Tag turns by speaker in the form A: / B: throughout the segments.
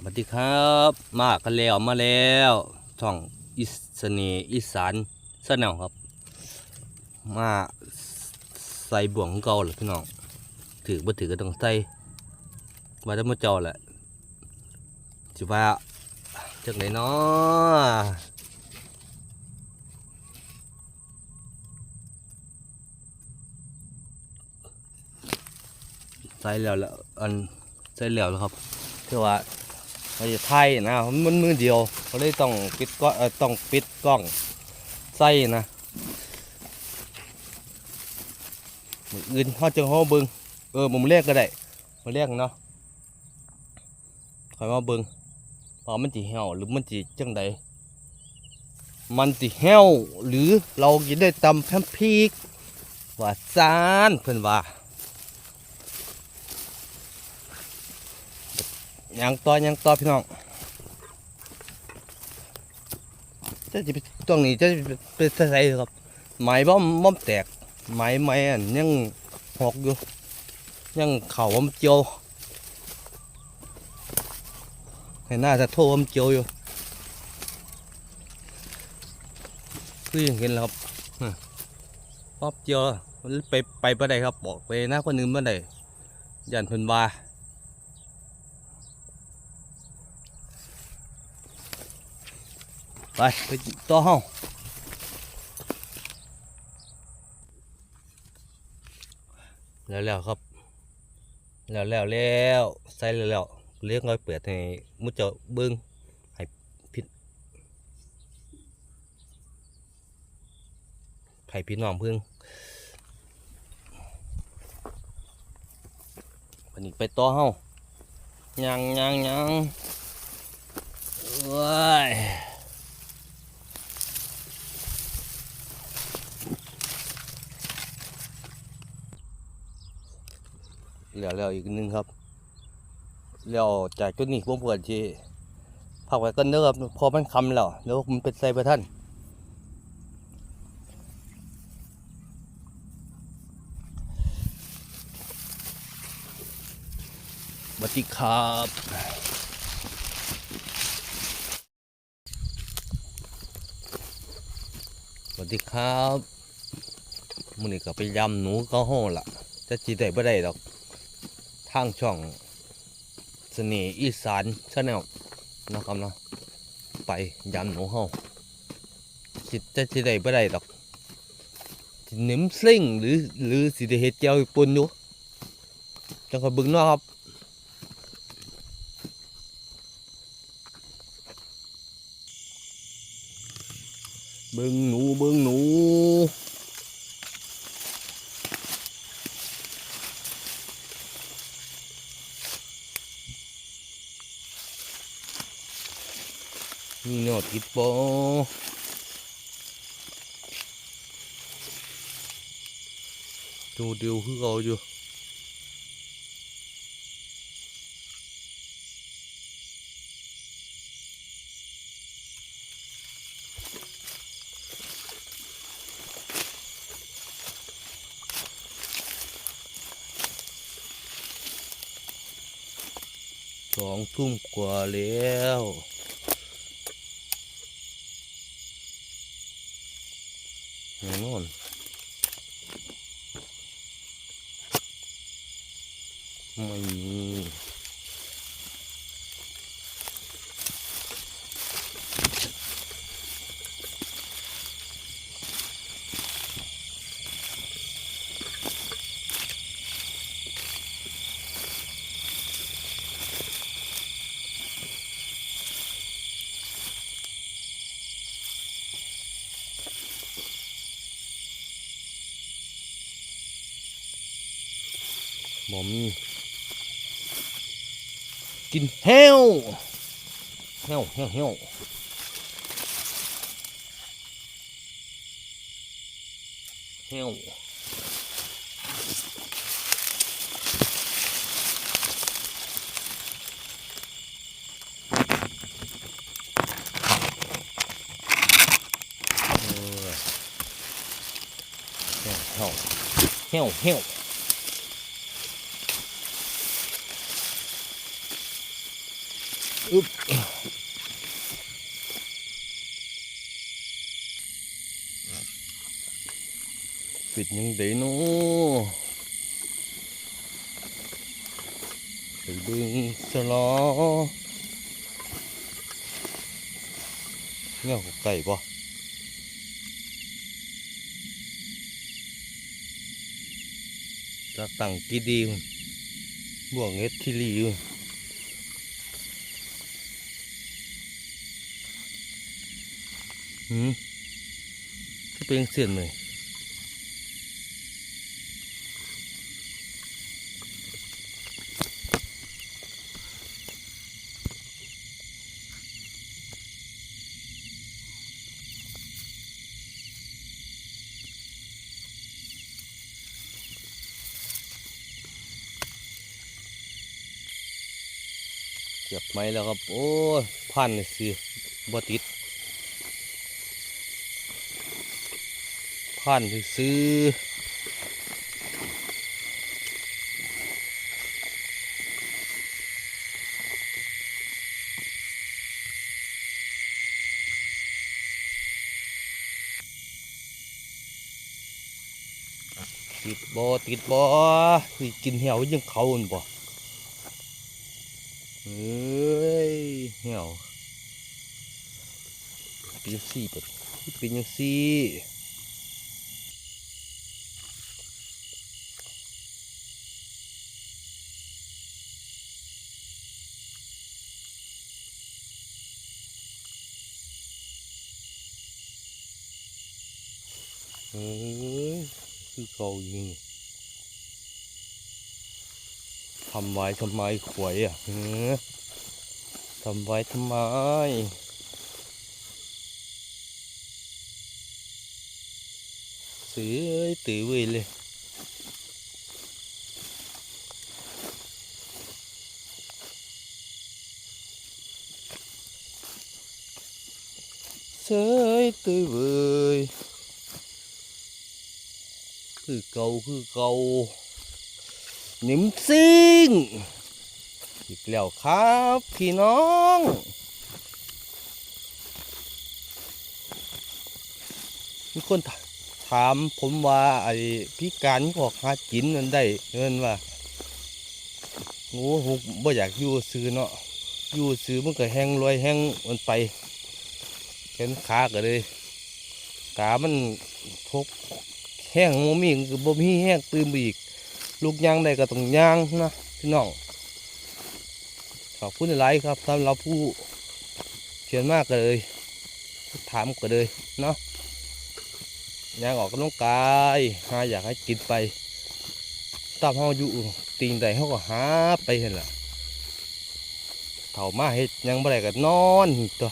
A: สวัสดีครับ มากันแล้วมาแล้วช่องอิสเนีอีสานสนองครับ มาใส่บ่วงของเก่าหรอพี่น้องถือบ่ถือก็ต้องใส่มาได้มาเจ้าแหละจิว่าจากไหนเนาะใส่แล้วแล้วอันใส่แล้วแล้วครับที่ว่า เราจะไทยนะมันมือเดียวเขาเลยต้องปิดกล้องเออต้องปิดกล้องใส่นะมืออื่นเขาจะเขาเบิงเออผมเรียกก็ได้มาเรียกเนาะคอยมาเบิงว่ามันจีเหี่ยวหรือมันจีจังใดมันจีเหี่ยวหรือเราจะได้ตำแพมพริกว่าจานเพิ่นว่า ยังต่อยังต่อพี่น้องจะจะตรงนี้จะไปใส่ครับไม้บ่มบ่มแตกไม้ไม้อันยังหอกอยู่ยังเข่าบ่มเจียวเห็นหน้าจะโทษบ่มเจียวอยู่คือยังเห็นแล้วครับฮึบ่มเจียวไปไปบ่ได้ครับบอกไปหน้าคนอื่นบ่ได้ยันเพิ่นว่า ไปไปต่อห้องแล้วแล้วครับ แล้วแล้วแล้วใส่แล้วแล้วเลี้ยงไว้เปิดให้มุดเจาเบิ้งให้พี่ให้พี่น้องพิ่งวันนี้ไปต่อห้องยังยังยังว้าย แล้วแล้วอีกนึงครับแล้วจากจุดนี้ผมเปิดที่พักไว้กันเด้อครับพอมันคำแล้วเดี๋ยวมันเป็นใส่ประท่านสวัสดีครับสวัสดีครับมือนี้ก็ไปยำหนูเข้าห้องละจะจีได้บ่ได้ดอก ทางช่องเสน่ห์อีสานชาแนลนะครับเนาะไปยันหนูเฮาสิจะจีได้บ่ได้ดอกสิหนิมซิ่งหรือหรือสิได้เฮ็ดเจียวปุ่นอยู่จังก็เบิ่งเนาะครับเบิ่งหนูเบิ่งหนู ดกิปโปดูเดียวคือเอาอยู่สองทุ่มกว่าแล้ว แน่นอนไม่มี บ่มีกินแห้วแห้วแห้วแห้วแห้วเออแห้วแห้วแห้ว อึ๊บปิดยังไดเนาะไปเบึงสลอเงี้ยไก่ปะจะตั้งกี่ดีพุ่นบวกเฮ็ดที่รีอยู่ หืมก็เป็นเสียนเลยเก็บไม้แล้วครับ โอ้พันเลยสิบ่ติด พันซื้อติดบ่ติดบ่นี่กินเหี่ยวยังเขาอุ่นบ่เฮ้ยเหี่ยวเป็นยังสี่เป็ดเป็นยังสี่ คือเก่ายิงทำไว้ทำไมขวยอะเฮ้อทำไว้ทำไมเสือตื่นเว้ยเลยเสือตื่นเว้ย คือเก่าคือเก่านิมซิงอีกแล้วครับ พี่น้องมีคนถามผมว่าไอ้พี่การพอกหากินนั่นได้เงินว่าโอ้ผมบ่อยากอยู่ซื้อเนาะอยู่ซื้อมันก็แห้งรวยแห้งมันไปแขนขาก็เลยขามันทก ห้งโมมีก็บ่มีแห้งตื่นไปอีก ลูกยางได้ก็ต้องยางนะพี่น้องขอบคุณหลายครับสำหรับผู้เขียนมากก็เลย ถามก็เลยเนาะยางออกกำลังกายหาอยากให้กินไปตามเฮาอยู่ตีนใดเฮาก็หาไปเห็นล่ะเถ่ามาเฮ็ดยังบ่ได้ก็นอนตัว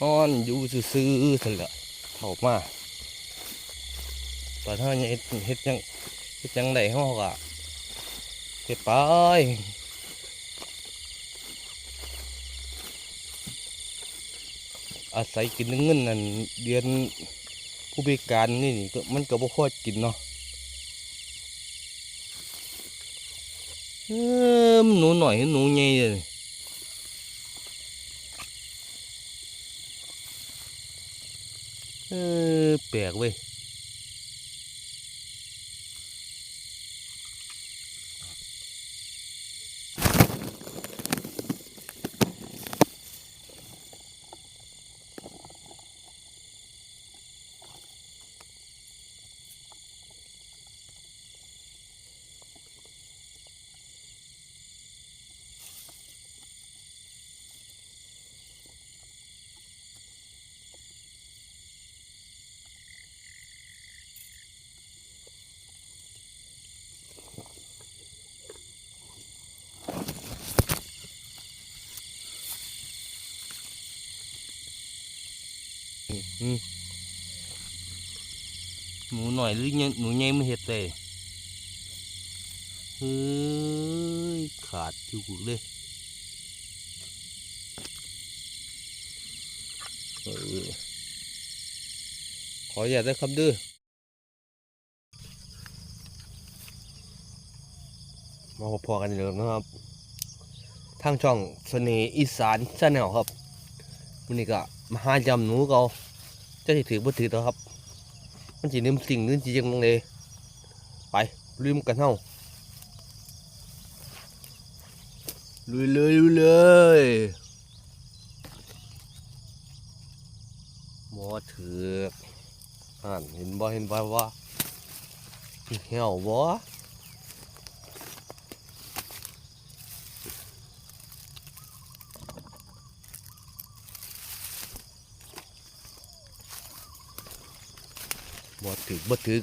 A: นอนอยู่ซื่อๆซั่นแหละเถ่ามาตอนเฮาเฮ็ดเฮ็ดยังเฮ็ดยังได้เฮาก็เฮ็ดไปอาศัยกินเงินนั่นเดือนผู้พิการนี่นี่ก็มันก็บ่พอกินเนาะเอิ่มหนูหน่อยหนูใหญ่เลย เออแปลกเว้ย อืมหนูหน่อยหรือหนูใหญ่ไม่เห็ดเลยเฮ้ยขาดทิวกุเลยเอขออย่าได้ครับดื้อมาพอๆกันเลยนะครับ ทางช่องเสน่ห์อีสานชาแนลครับวันนี้ก็มาหายำหนูเขา จะถือบ่ถือตัวครับ มันสิลืมสิ่งลืมจริงๆเลยไปลืมกันเฮาลุยเลยลุยเลยบ่ถือกอ่านเห็นบ่เห็นบ่ว่าเหี่ยวบ่ บ่ถึกบ่ถึก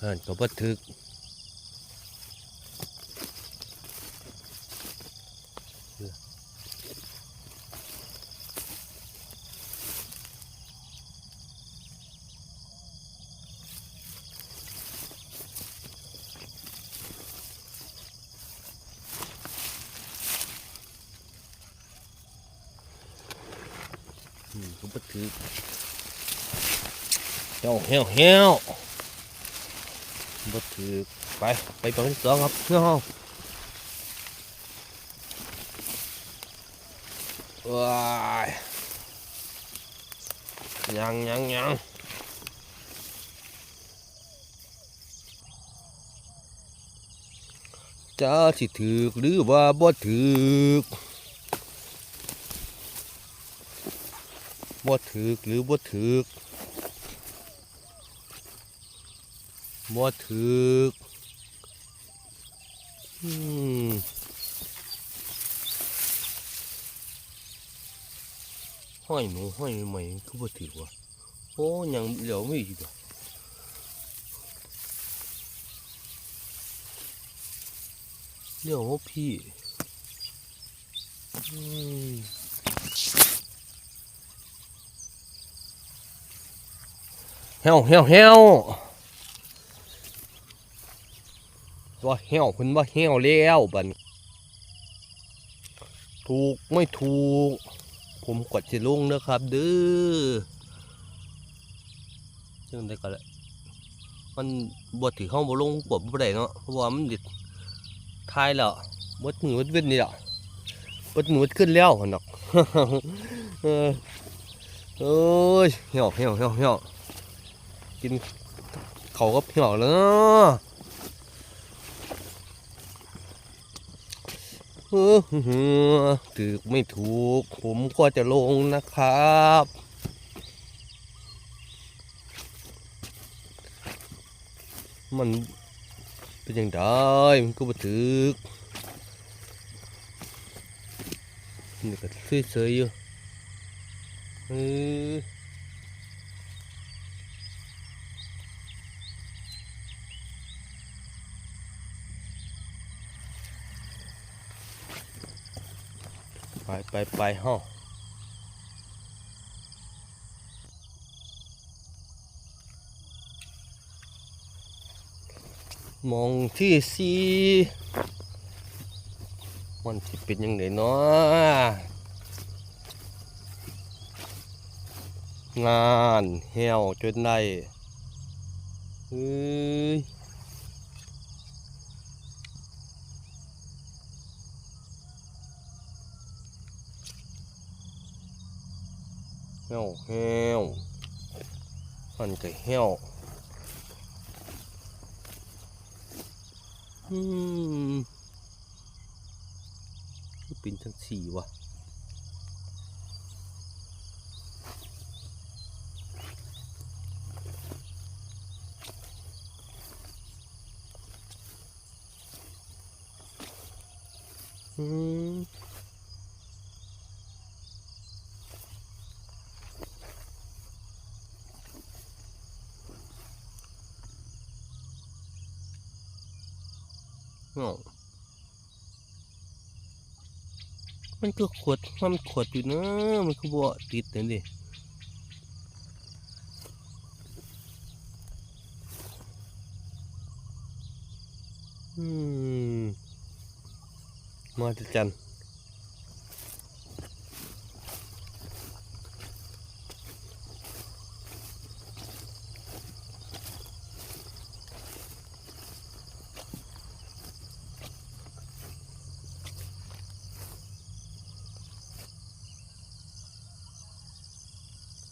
A: อันก็บ่ถึก บ่ถึกเหี่ยวเหี่ยวเหี่ยวบ่ถึกไปไปปังที่สองครับเพื่อเฮาว้ายยังยังยังจะสิถึกหรือว่าบ่ถึก บ่ถึกหรือบ่ถึกบ่ถึกอืมห้อยหนูห้อยใหม่ๆคือบ่ถึกว่ะโอ้ยังเหลียวไม่อีกอะเหลียวพี่อืม เหี่ยวเหี่ยวเหี่ยวว่าเหี่ยวเพิ่นว่าเหี่ยวแล้วบันถูกไม่ถูก ผมกดจะลงนะครับเด้อจังได้ก็แล้วมันบ่ถือห้องบ่ลงกดบ่ได้เนาะเพราะว่ามันดิทายแล้วบดหนูดเว้นนี่ละบดหนูดขึ้นแล้วหนอกเออเอ้ยเหี่ยวเหี่ยวเหี่ยวเหี่ยว กินเขาก็เหี่ยวแล้วออถือไม่ถูก ผมก็จะลงนะครับ มันเป็นยังไงมันก็บ่ถือนี่ก็เฉยๆอยู่เออ ไปไปไปห้องมองที่สีมันสิเป็นยังไงเนาะงานเหี่ยวจนได้เฮ้ย เหี่ยวเหี่ยวมันก็เหี่ยวอืมเป็นจังสี่วะอืม เงามันก็ขวดมันขวดอยู่นะมันก็บ่ติดนั่นดิอืมมาจัดจัน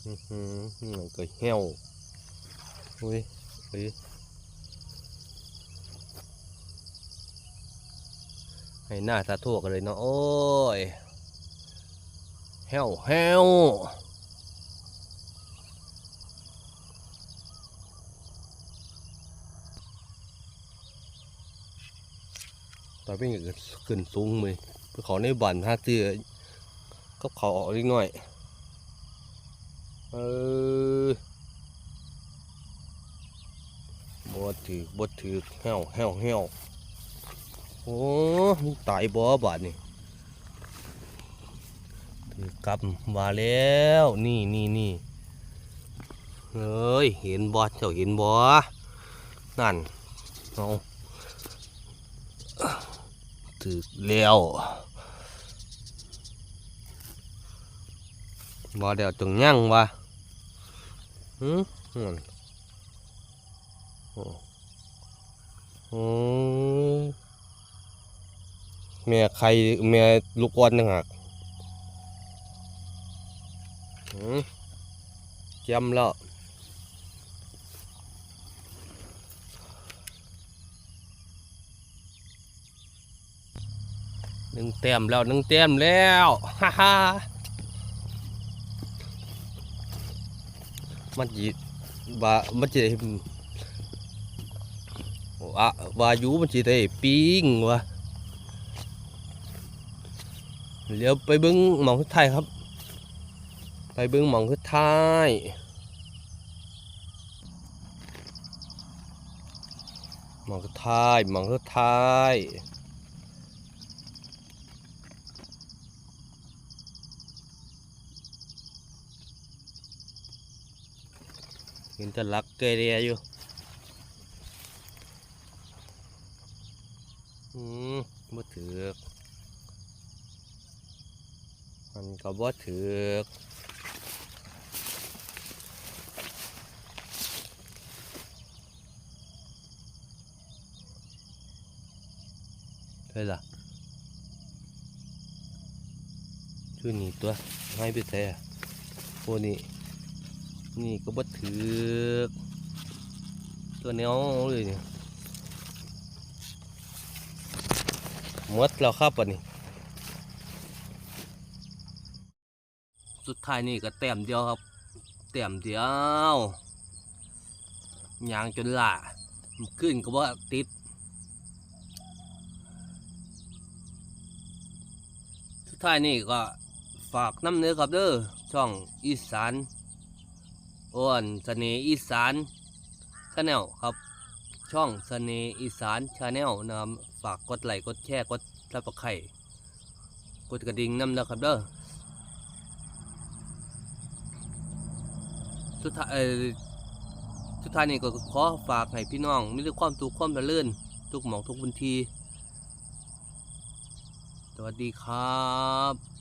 A: อื้อหือมันก็เหี่ยวอุ้ยอุ้ยให้หน้าตาทั่วกันเลยเนาะโอ้ยเหี่ยวเหี่ยวตอนเป็นก็ขึ้นสูงเลยขอในบ้านฮะเตือก็เขาออกนิดหน่อย เออบดถือบดถือแห้วแห้วแห้วโอ้มตายบ่บาดนี่ถือกลับมาแล้วนี่นี่นี่เฮ้ยเห็นบ่เจ้าเห็นบ่นั่นเอาถือแล้ว บ่เดี๋ยวจงยั่งวะหืมอืมโอ้โอ้แม่ใครแม่ลูกอ่อนนึงหักหืมจำแล้วหนึ่งเต็มแล้วหนึ่งเต็มแล้ว ฮ่าฮ่า มันจีว่ามันจะได้ว่าว่าอยู่มันจะได้ปิ้งวะเดี๋ยวไปเบิ้งหมองคือไทายครับ ไปเบิ้งหมองคือไทายหมองคือไทายหมองคือไทาย เห็นแต่ลักเกเรียอยู่อืมบ่ถือกมันก็บ่ถือกใช่ล่ะช่วยหนีตัวให้ไปใส่อะพวกนี้ นี่ก็บ่ถือกตัวเนี้ยเลยเนี่ยหมดแล้วครับวันนี้ สุดท้ายนี่ก็แต้มเดียวครับ แต้มเดียวยางจนล่าขึ้นก็ว่าติด สุดท้ายนี่ก็ฝากน้ำเนื้อครับเด้อช่องอีสาน อ้วนเสน่ห์อีสานชาแนลครับ ช่องเสน่ห์อีสานชาแนลนะครับฝากกดไลค์กดแชร์กดซับสไครต์กดกระดิ่งน้ำนะครับเด้อสุดท้ายสุดท้ายนี่ก็ขอฝากให้พี่น้องมีแต่ความสุขความเจริญทุกหมองทุกบุญที สวัสดีครับ